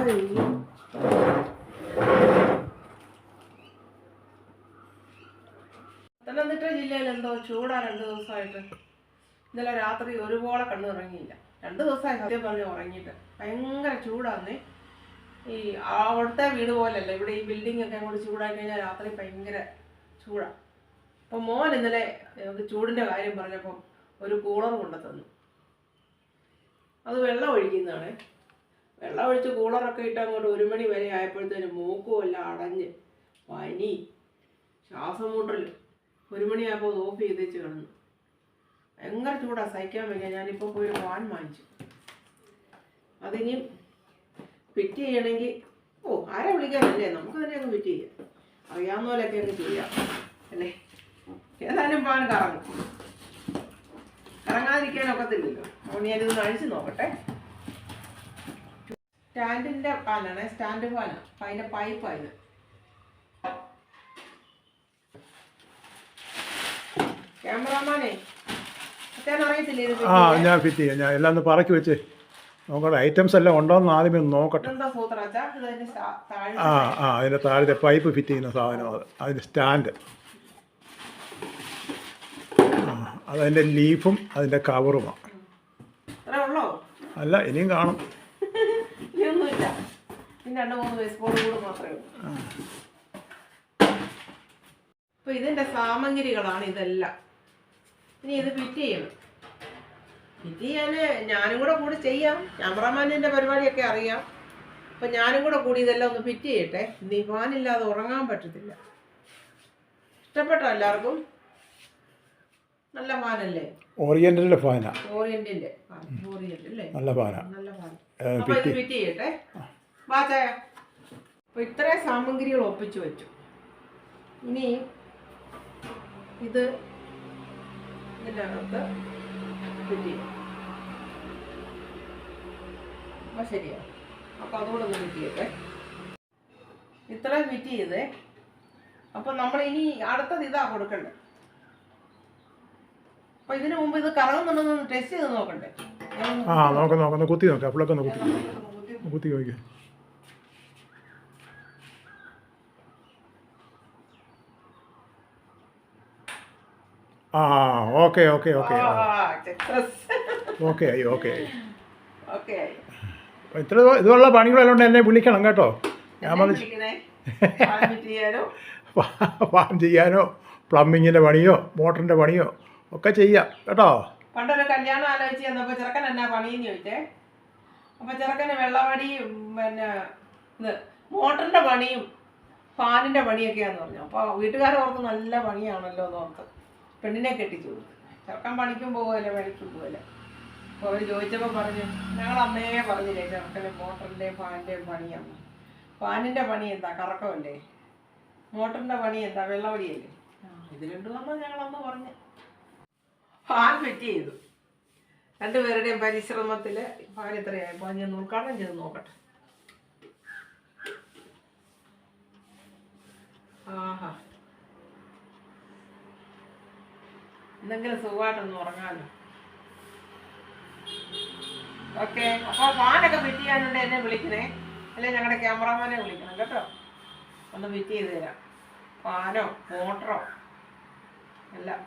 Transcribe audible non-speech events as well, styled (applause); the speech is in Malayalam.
അയ്യോ. പത്തനംതിട്ട ജില്ലയിൽ എന്തോ ചൂടാ രണ്ട് ദിവസമായിട്ട്. ഇന്നലെ രാത്രി ഒരുപോലെ കണ്ണു ഇറങ്ങിയില്ല രണ്ട് ദിവസമായി സത്യം പറഞ്ഞ് ഉറങ്ങിയിട്ട്. ഭയങ്കര ചൂടാന്നേ. ഈ അവിടുത്തെ വീട് പോലല്ല ഇവിടെ ഈ ബിൽഡിംഗ് ഒക്കെ അങ്ങോട്ട് ചൂടായി കഴിഞ്ഞാൽ രാത്രി ഭയങ്കര ചൂടാ. അപ്പൊ മോൻ ഇന്നലെ ചൂടിന്റെ കാര്യം പറഞ്ഞപ്പം ഒരു കൂളർ കൊണ്ടു തന്നു അത് വെള്ളം ഒഴിക്കുന്നതാണ്. വെള്ളം ഒഴിച്ച് കൂളറൊക്കെ ഇട്ട് അങ്ങോട്ട് ഒരു മണി വരെ ആയപ്പോഴത്തേന് മൂക്കും എല്ലാം അടഞ്ഞ് പനി. ശ്വാസം മുട്ടൽ ഒരു മണിയായപ്പോൾ ഓഫ് ചെയ്തേച്ച് കിടന്നു. ഭയങ്കര ചൂടാണ് സഹിക്കാൻ വയ്യ. ഞാനിപ്പോൾ പോയി ഒരു ഫാൻ വാങ്ങിച്ചു. അതിനി ഫിറ്റ് ചെയ്യണമെങ്കിൽ ഓ ആരെ വിളിക്കാനല്ലേ? നമുക്ക് തന്നെ അങ്ങ് ഫിറ്റ് ചെയ്യാം. അറിയാവുന്ന പോലെയൊക്കെ അങ്ങ് ചെയ്യാം. അല്ലേ? ഏതായാലും ഫാൻ കറങ്ങും. കറങ്ങാതിരിക്കാനൊക്കത്തില്ലല്ലോ അപ്പോൾ ഞാനിതൊന്ന് അഴിച്ചു നോക്കട്ടെ. സ്റ്റാൻഡിന്റെ ഫാനാണ് സ്റ്റാൻഡ് ഫാനാണ് അപ്പം അതിന്റെ പൈപ്പാണ് ക്യാമറമാനെ ആ ഞാൻ ഫിറ്റ് ചെയ്യാം. ഞാൻ എല്ലാം ഒന്ന് പറക്കി വെച്ച് നോക്കട്ടെ. ഐറ്റംസ് എല്ലാം ഉണ്ടോന്ന് ആദ്യമേ ഒന്ന് നോക്കട്ടെ. ആ ആ അതിന്റെ താഴത്തെ പൈപ്പ് ഫിറ്റ് ചെയ്യുന്ന സാധനം അത്. അതിന്റെ സ്റ്റാൻഡ് ആ അതതിന്റെ ലീഫും അതിന്റെ കവറുമാണ് അല്ല ഇനിയും കാണും. പിന്നെ രണ്ട് മൂന്ന് സ്പൂൺ കൂടെ മാത്രമേ ഉള്ളൂ. അപ്പൊ ഇതിന്റെ സാമഗ്രികളാണ് ഇതെല്ലാം. ഇനി ഇത് ഫിറ്റ് ചെയ്യണം. ഫിറ്റ് ചെയ്യാൻ ഞാനും കൂടെ കൂടി ചെയ്യാം. ക്യാമറാമാനിന്റെ പരിപാടിയൊക്കെ അറിയാം. അപ്പൊ ഞാനും കൂടെ കൂടി ഇതെല്ലാം ഒന്ന് ഫിറ്റ് ചെയ്യട്ടെ. നിവാനില്ലാതെ ഉറങ്ങാൻ പറ്റത്തില്ല. ഇഷ്ടപ്പെട്ടോ എല്ലാവർക്കും? നല്ല ഫാനല്ലേ? ഓറിയന്റിന്റെ ഫാനാ. ഓറിയന്റിന്റെ ഫാൻ. ഓറിയന്റ് അല്ലേ? നല്ല ഫാനാ. നല്ല ഫാൻ. ഫിറ്റ് ചെയ്യട്ടെ. വാ ചായ അപ്പൊ ഇത്രയും സാമഗ്രികൾ ഒപ്പിച്ചു വെച്ചു. ഇനി ഇത് ഇതിനകത്ത് ഫിറ്റ് ചെയ്യും അപ്പൊ ശരിയാ. അപ്പൊ അതുകൂടെ ഒന്ന് ഫിറ്റ് ചെയ്യട്ടെ. ഇത്രയും ഫിറ്റ് ചെയ്തേ. അപ്പൊ നമ്മൾ ഇനി അടുത്തത് ഇതാ കൊടുക്കണ്ടേ. അപ്പൊ ഇതിനു മുമ്പ് ഇത് കറങ്ങുന്നുണ്ടോ ടെസ്റ്റ് ചെയ്ത് നോക്കണ്ടേ. ആ നോക്കാം നോക്കാം കുത്തി നോക്കാം അപ്പോഴൊക്കെ ഒന്ന് കുത്തി. കുത്തി ഒന്ന് ആ ഓക്കെ ഓക്കെ ഓക്കെ ഓക്കെ ആയി ഓക്കെ. ആയി അപ്പോൾ ഇത്ര ഇതുള്ള പണികളെല്ലാം ഉണ്ട് എന്നെ വിളിക്കണം കേട്ടോ. ഞാൻ ഫാം (laughs) ചെയ്യാനോ പ്ലംബിങ്ങിന്റെ പണിയോ മോട്ടറിന്റെ പണിയോ ഒക്കെ ചെയ്യാം കേട്ടോ. പണ്ടൊരു കല്യാണം ആലോചിച്ച് ചെന്നപ്പോ ചെറുക്കൻ എന്നാ പണിയെന്ന് ചോദിച്ചേ? അപ്പൊ ചെറുക്കന് വെള്ളവടിയും പിന്നെ ഇത് മോട്ടറിന്റെ പണിയും ഫാനിന്റെ പണിയൊക്കെയാന്ന് പറഞ്ഞു. അപ്പൊ വീട്ടുകാരോർക്ക് നല്ല പണിയാണല്ലോ എന്ന് ഓർത്ത്. പെണ്ണിനെ കെട്ടിച്ചു കൊടുത്തു. ചെറുക്കൻ പണിക്കും പോകുമല്ലോ പണിക്കും പോകുമല്ലോ അപ്പൊ അവർ ചോദിച്ചപ്പോ പറഞ്ഞു ഞങ്ങൾ അന്നേ പറഞ്ഞില്ലേ ചെറുക്കന് മോട്ടറിന്റെ ഫാനിന്റെയും പണിയാണ് ഫാനിന്റെ പണി എന്താ? കറക്കമല്ലേ? മോട്ടറിന്റെ പണി എന്താ? വെള്ളവടിയല്ലേ ഇത് രണ്ടും വന്നാൽ ഞങ്ങൾ അന്ന് പറഞ്ഞു. ഫാൻ ഫിറ്റ് ചെയ്തു. രണ്ടുപേരുടെയും പരിശ്രമത്തിൽ ഫാൻ ഇത്രയായി. അപ്പോൾ ഞാൻ ഉദ്ഘാടനം ചെയ്ത് നോക്കട്ടെ. എന്തെങ്കിലും സുഖമായിട്ടൊന്ന് ഉറങ്ങാമല്ലോ ഓക്കെ അപ്പോൾ ഫാനൊക്കെ ഫിറ്റ് ചെയ്യാനുണ്ട് എന്നെ വിളിക്കണേ. അല്ലെ ഞങ്ങളുടെ ക്യാമറാമാനെ വിളിക്കണം കേട്ടോ. ഒന്ന് ഫിറ്റ് ചെയ്ത് തരാം. ഫാനോ മോട്ടറോ എല്ലാം.